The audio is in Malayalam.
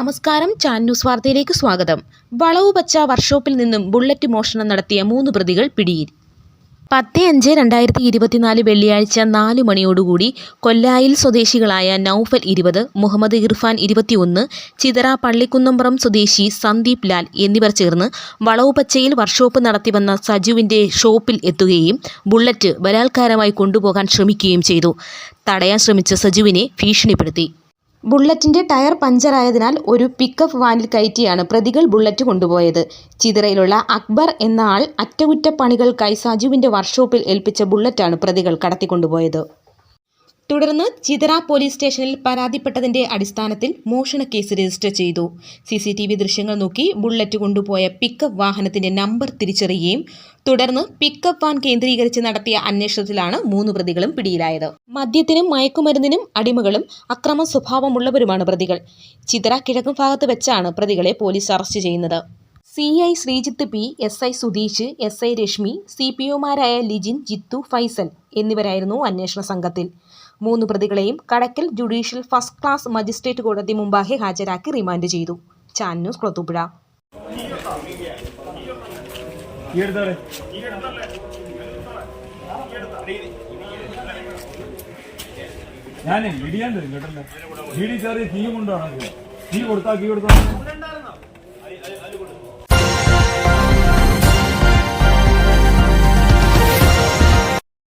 നമസ്കാരം. ചാൻ ന്യൂസ് വാർത്തയിലേക്ക് സ്വാഗതം. വളവ് പച്ച വർക്ക്ഷോപ്പിൽ നിന്നും ബുള്ളറ്റ് മോഷണം നടത്തിയ മൂന്ന് പ്രതികൾ പിടിയിൽ. പത്ത് അഞ്ച് രണ്ടായിരത്തി ഇരുപത്തിനാല് വെള്ളിയാഴ്ച നാല് മണിയോടുകൂടി കൊല്ലായിൽ സ്വദേശികളായ നൌഫൽ ഇരുപത് മുഹമ്മദ് ഇർഫാൻ ഇരുപത്തിയൊന്ന് ചിതറ പള്ളിക്കുന്നമ്പുറം സ്വദേശി സന്ദീപ് ലാൽ എന്നിവർ ചേർന്ന് വളവുപച്ചയിൽ വർക്ക്ഷോപ്പ് നടത്തിവന്ന സജുവിന്റെ ഷോപ്പിൽ എത്തുകയും ബുള്ളറ്റ് ബലാത്കാരമായി കൊണ്ടുപോകാൻ ശ്രമിക്കുകയും ചെയ്തു. തടയാൻ ശ്രമിച്ച സജുവിനെ ഭീഷണിപ്പെടുത്തി. ബുള്ളറ്റിന്റെ ടയർ പഞ്ചറായതിനാൽ ഒരു പിക്കപ്പ് വാനിൽ കയറ്റിയാണ് പ്രതികൾ ബുള്ളറ്റ് കൊണ്ടുപോയത്. ചിതറയിലുള്ള അക്ബർ എന്ന ആൾ അറ്റകുറ്റപ്പണികൾക്കായി സാജുവിന്റെ വർക്ക്ഷോപ്പിൽ ഏൽപ്പിച്ച ബുള്ളറ്റാണ് പ്രതികൾ കടത്തിക്കൊണ്ടുപോയത്. തുടർന്ന് ചിതറ പോലീസ് സ്റ്റേഷനിൽ പരാതിപ്പെട്ടതിന്റെ അടിസ്ഥാനത്തിൽ മോഷണ കേസ് രജിസ്റ്റർ ചെയ്തു. സി സി ടി വി ദൃശ്യങ്ങൾ നോക്കി ബുള്ളറ്റ് കൊണ്ടുപോയ പിക്കപ്പ് വാഹനത്തിന്റെ നമ്പർ തിരിച്ചറിയുകയും തുടർന്ന് പിക്കപ്പ് വാൻ കേന്ദ്രീകരിച്ച് നടത്തിയ അന്വേഷണത്തിലാണ് മൂന്ന് പ്രതികളും പിടിയിലായത്. മദ്യത്തിനും മയക്കുമരുന്നിനും അടിമകളും അക്രമ സ്വഭാവമുള്ളവരുമാണ് പ്രതികൾ. ചിതറ കിഴക്കും ഭാഗത്ത് വെച്ചാണ് പ്രതികളെ പോലീസ് അറസ്റ്റ് ചെയ്യുന്നത്. C I Sreejith P S I Sudheesh S I Reshmi C P ഒമാരായ Lijin Jithu Faisal എന്നിവരായിരുന്നു അന്വേഷണ സംഘത്തിൽ. മൂന്ന് പ്രതികളെയും Kadakkal judicial first class magistrate കോടതി മുമ്പാകെ ഹാജരാക്കി റിമാൻഡ് ചെയ്തു. ചാൻ ന്യൂസ് എടുത്തോളെ ഞാനേ ഇടിയാൻ കേട്ടല്ലേ. ഇടി ചെറിയ കീ കൊണ്ടാണ് കീ കൊടുത്താ കീ കൊടുത്താ